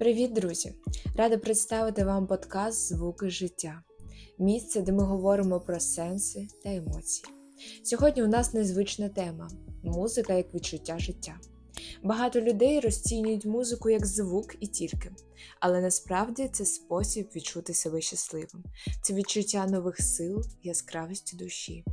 Привіт, друзі! Рада представити вам подкаст Звуки життя місце, де ми говоримо про сенси та емоції. Сьогодні у нас незвична тема музика як відчуття життя. Багато людей розцінюють музику як звук і тільки, але насправді це спосіб відчути себе щасливим, це відчуття нових сил, яскравості душі.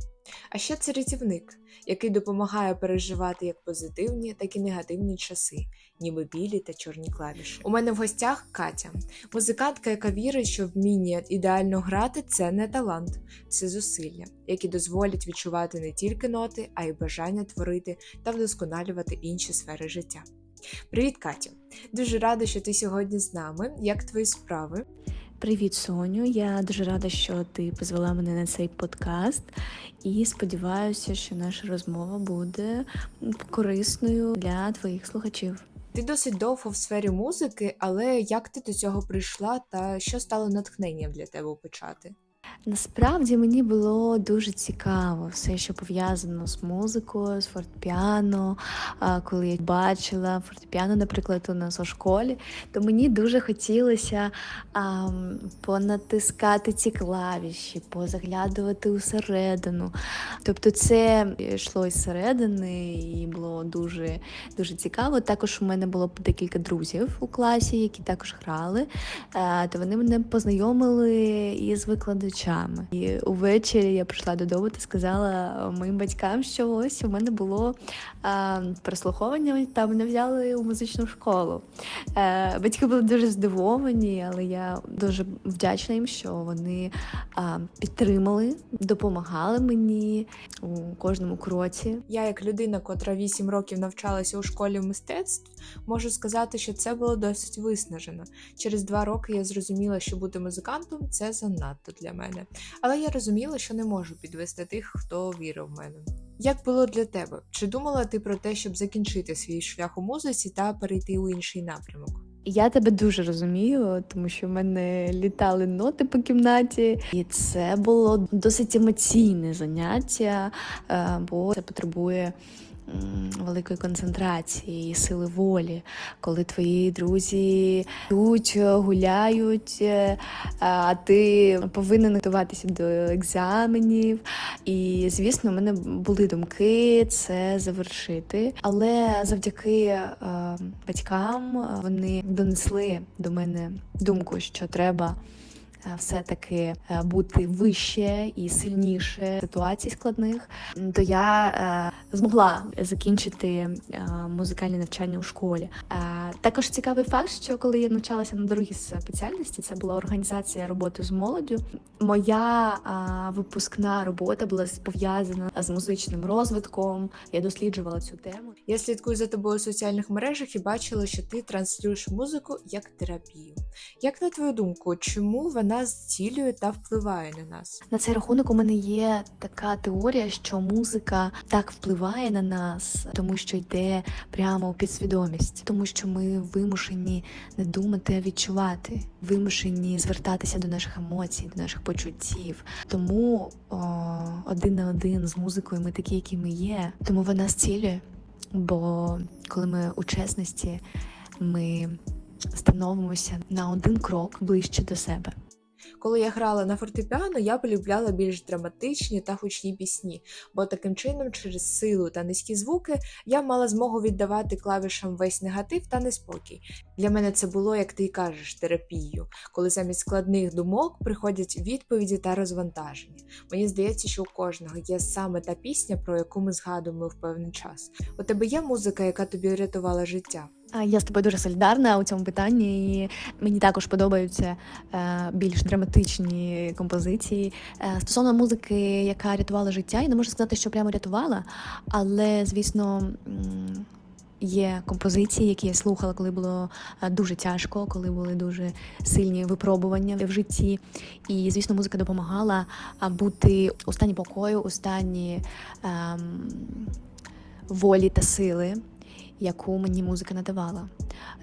А ще це рятівник, який допомагає переживати як позитивні, так і негативні часи, ніби білі та чорні клавіші. У мене в гостях Катя, музикантка, яка вірить, що вміння ідеально грати це не талант, це зусилля, які дозволять відчувати не тільки ноти, а й бажання творити та вдосконалювати інші сфери життя. Привіт, Катя! Дуже рада, що ти сьогодні з нами. Як твої справи? Привіт, Соню. Я дуже рада, що ти позвала мене на цей подкаст, і сподіваюся, що наша розмова буде корисною для твоїх слухачів. Ти досить довго в сфері музики, але як ти до цього прийшла та що стало натхненням для тебе почати? Насправді мені було дуже цікаво все, що пов'язано з музикою, з фортепіано. Коли я бачила фортепіано, наприклад, у нас у школі, то мені дуже хотілося а, понатискати ці клавіші, позаглядувати усередину. Тобто це йшло із середини і було дуже, дуже цікаво. Також у мене було декілька друзів у класі, які також грали, а, то вони мене познайомили із викладачами. І увечері я прийшла додому та сказала моїм батькам, що ось у мене було а, прослуховування, та мене взяли у музичну школу. Е, батьки були дуже здивовані, але я дуже вдячна їм, що вони а, підтримали, допомагали мені у кожному кроці. Я, як людина, котра 8 років навчалася у школі мистецтв, можу сказати, що це було досить виснажено. Через два роки я зрозуміла, що бути музикантом це занадто для мене. Але я розуміла, що не можу підвести тих, хто вірив в мене. Як було для тебе? Чи думала ти про те, щоб закінчити свій шлях у музиці та перейти у інший напрямок? Я тебе дуже розумію, тому що в мене літали ноти по кімнаті, і це було досить емоційне заняття, е, бо це потребує великої концентрації і сили волі, коли твої друзі йдуть, гуляють, е, а ти повинен готуватися до екзаменів. І, звісно, в мене були думки це завершити. Але завдяки е, батькам е, вони донесли до мене думку, що треба. Е, Все-таки е, бути вище і сильніше ситуацій складних, то я е, змогла закінчити музикальне навчання у школі. Також цікавий факт, що коли я навчалася на другій спеціальності, це була організація роботи з молоддю. Моя випускна робота була пов'язана з музичним розвитком. Я досліджувала цю тему. Я слідкую за тобою у соціальних мережах і бачила, що ти транслюєш музику як терапію. Як на твою думку, чому вона зцілює та впливає на нас? На цей рахунок у мене є така теорія, що музика так впливає на нас, тому що йде прямо у підсвідомість, тому що ми вимушені не думати, а відчувати, вимушені звертатися до наших емоцій, до наших почуттів. Тому о, один на один з музикою ми такі, які ми є. Тому вона зцілює. Бо коли ми у чесності, ми становимося на один крок ближче до себе. Коли я грала на фортепіано, я полюбляла більш драматичні та гучні пісні, бо таким чином, через силу та низькі звуки, я мала змогу віддавати клавішам весь негатив та неспокій. Для мене це було, як ти й кажеш, терапією, коли замість складних думок приходять відповіді та розвантаження. Мені здається, що у кожного є саме та пісня, про яку ми згадуємо в певний час. У тебе є музика, яка тобі рятувала життя? Я з тобою дуже солідарна у цьому питанні. і Мені також подобаються е, більш драматичні композиції. Е, стосовно музики, яка рятувала життя, я не можу сказати, що прямо рятувала, але звісно. Є композиції, які я слухала, коли було е, дуже тяжко, коли були дуже сильні випробування в житті. І, звісно, музика допомагала бути у стані покою, у стані ем, волі та сили яку мені музика надавала.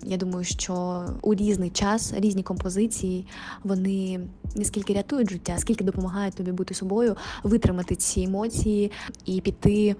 Я думаю, що у різний час різні композиції вони не скільки рятують життя, скільки допомагають тобі бути собою, витримати ці емоції і піти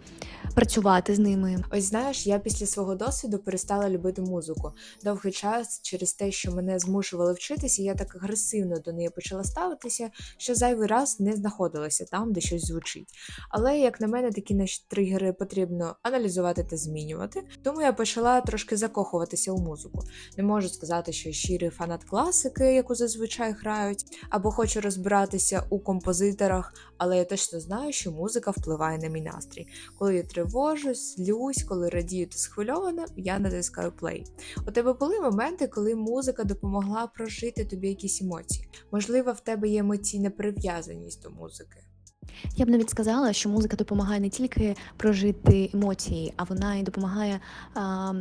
працювати з ними. Ось знаєш, я після свого досвіду перестала любити музику. Довгий час через те, що мене змушували вчитися, я так агресивно до неї почала ставитися, що зайвий раз не знаходилася там, де щось звучить. Але як на мене, такі наші тригери потрібно аналізувати та змінювати. Тому я почала трошки закохуватися у музику. Не можу сказати, що щирий фанат класики, яку зазвичай грають, або хочу розбиратися у композиторах, але я точно знаю, що музика впливає на мій настрій. Коли я тривожусь, злюсь, коли радію та схвильована, я натискаю плей. У тебе були моменти, коли музика допомогла прожити тобі якісь емоції. Можливо, в тебе є емоційна прив'язаність до музики. Я б навіть сказала, що музика допомагає не тільки прожити емоції, а вона і допомагає а,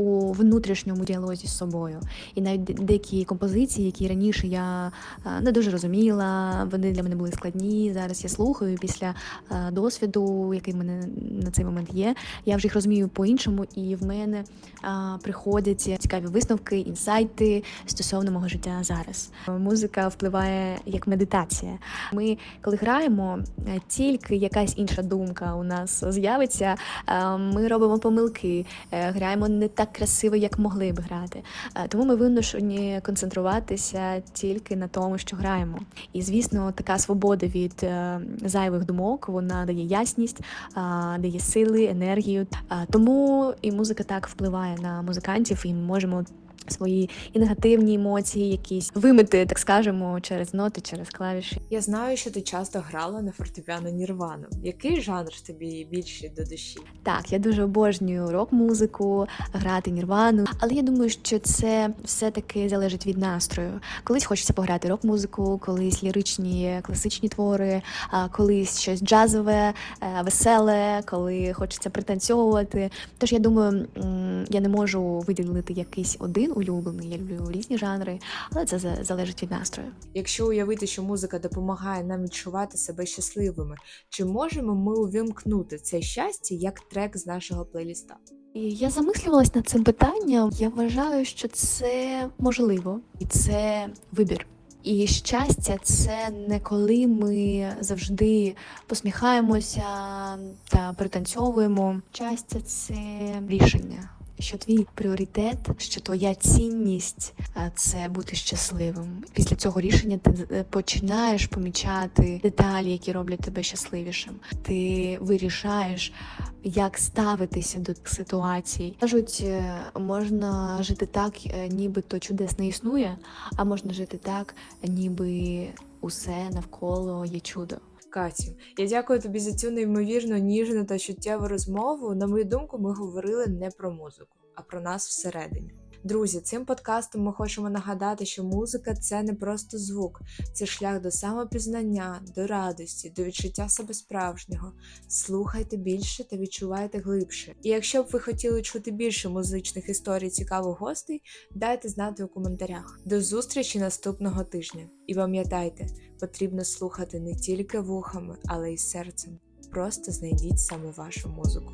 у внутрішньому діалозі з собою. І навіть деякі композиції, які раніше я не дуже розуміла, вони для мене були складні. Зараз я слухаю після досвіду, який в мене на цей момент є. Я вже їх розумію по-іншому, і в мене приходять цікаві висновки, інсайти стосовно мого життя зараз. Музика впливає як медитація. Ми, коли граємо, е, тільки якась інша думка у нас з'явиться. е, Ми робимо помилки, е, граємо не так красиво, як могли б грати. Е, Тому ми вимушені концентруватися тільки на тому, що граємо. І звісно, така свобода від е, зайвих думок вона дає ясність, дає сили, енергію. Тому і музика так впливає на музикантів, і ми можемо. Свої і негативні емоції, якісь вимити, так скажемо, через ноти, через клавіші. Я знаю, що ти часто грала на фортепіано Нірвану. Який жанр тобі більше до душі? Так, я дуже обожнюю рок-музику, грати нірвану, але я думаю, що це все-таки залежить від настрою. Колись хочеться пограти рок-музику, колись ліричні класичні твори, колись щось джазове, е, веселе, коли хочеться пританцьовувати. Тож я думаю, я не можу виділити якийсь один улюблений. Я люблю різні жанри, але це залежить від настрою. Якщо уявити, що музика допомагає нам відчувати себе щасливими, чи можемо ми увімкнути це щастя як трек з нашого плейліста? І я замислювалась над цим питанням. Я вважаю, що це можливо, і це вибір. І щастя це не коли ми завжди посміхаємося та пританцьовуємо. Щастя це рішення. Що твій пріоритет, що твоя цінність це бути щасливим. Після цього рішення ти е, починаєш помічати деталі, які роблять тебе щасливішим. Ти вирішаєш, як ставитися до ситуацій. Кажуть, е, можна жити так, е, ніби то чудес не існує, а можна жити так, ніби усе навколо є чудо. Катю, я дякую тобі за цю неймовірно ніжну та чуттєву розмову. На мою думку, ми говорили не про музику, а про нас всередині. Друзі, цим подкастом ми хочемо нагадати, що музика це не просто звук, це шлях до самопізнання, до радості, до відчуття себе справжнього. Слухайте більше та відчувайте глибше. І якщо б ви хотіли чути більше музичних історій цікавих гостей, дайте знати у коментарях. До зустрічі наступного тижня. І пам'ятайте, потрібно слухати не тільки вухами, але й серцем. Просто знайдіть саме вашу музику.